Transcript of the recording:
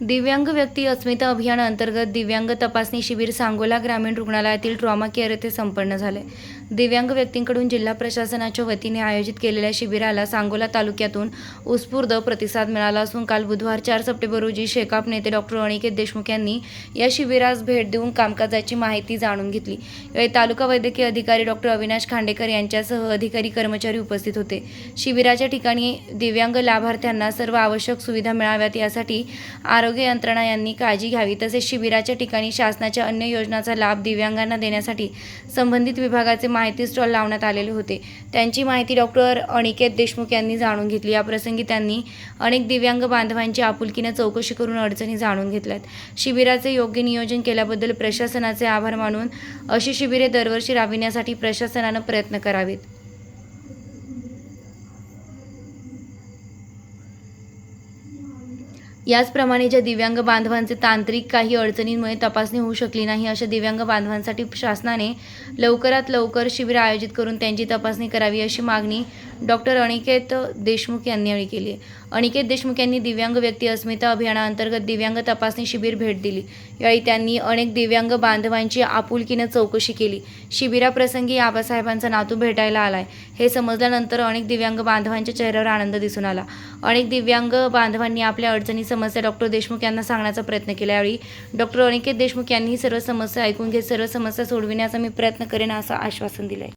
दिव्यांग व्यक्ती अस्मिता अभियान अंतर्गत दिव्यांग तपासणी शिबिर सांगोला ग्रामीण रुग्णालयातील ट्रॉमा केअर येथे संपन्न झाले. दिव्यांग व्यक्तींकडून जिल्हा प्रशासनाच्या वतीने आयोजित केलेल्या शिबिराला सांगोला तालुक्यातून उत्स्फूर्त प्रतिसाद मिळाला असून काल बुधवार चार सप्टेंबर रोजी शेकाप नेते डॉक्टर अनिकेत देशमुख यांनी या शिबिरास भेट देऊन कामकाजाची माहिती जाणून घेतली. यावेळी तालुका वैद्यकीय अधिकारी डॉक्टर अविनाश खांडेकर यांच्यासह अधिकारी कर्मचारी उपस्थित होते. शिबिराच्या ठिकाणी दिव्यांग लाभार्थ्यांना सर्व आवश्यक सुविधा मिळाव्यात यासाठी आरोग्य यंत्रणा यांनी काळजी घ्यावी तसेच शिबिराच्या ठिकाणी शासनाच्या अन्य योजनांचा लाभ दिव्यांगांना देण्यासाठी संबंधित विभागाचे माहिती स्टॉल लावण्यात आलेले होते. त्यांची माहिती डॉक्टर अनिकेत देशमुख यांनी जाणून घेतली. या प्रसंगी त्यांनी अनेक दिव्यांग बांधवांची आपुलकीने चौकशी करून अडचणी जाणून घेतल्यात. शिबिराचे योग्य नियोजन केल्याबद्दल प्रशासनाचे आभार मानून अशी शिबिरे दरवर्षी राबविण्यासाठी प्रशासनानं प्रयत्न करावेत. याचप्रमाणे ज्या दिव्यांग बांधवांचे तांत्रिक काही अडचणींमुळे तपासणी होऊ शकली नाही अशा दिव्यांग बांधवांसाठी शासनाने लवकरात लवकर शिबिर आयोजित करून त्यांची तपासणी करावी अशी मागणी डॉक्टर अनिकेत देशमुख यांनी यावेळी केली अनिकेत देशमुख यांनी दिव्यांग व्यक्ती अस्मिता अभियानाअंतर्गत दिव्यांग तपासणी शिबिर भेट दिली. यावेळी त्यांनी अनेक दिव्यांग बांधवांची आपुलकीनं चौकशी केली. शिबिराप्रसंगी आबासाहेबांचा नातू भेटायला आलाय. हे समजल्यानंतर अनेक दिव्यांग बांधवांच्या चेहऱ्यावर आनंद दिसून आला. अनेक दिव्यांग बांधवांनी आपल्या अडचणी समस्या डॉक्टर देशमुख यांना सांगण्याचा प्रयत्न केला. यावेळी डॉक्टर अनिकेत देशमुख यांनी सर्व समस्या ऐकून घेत सर्व समस्या सोडविण्याचा मी प्रयत्न करेन असं आश्वासन दिलंय.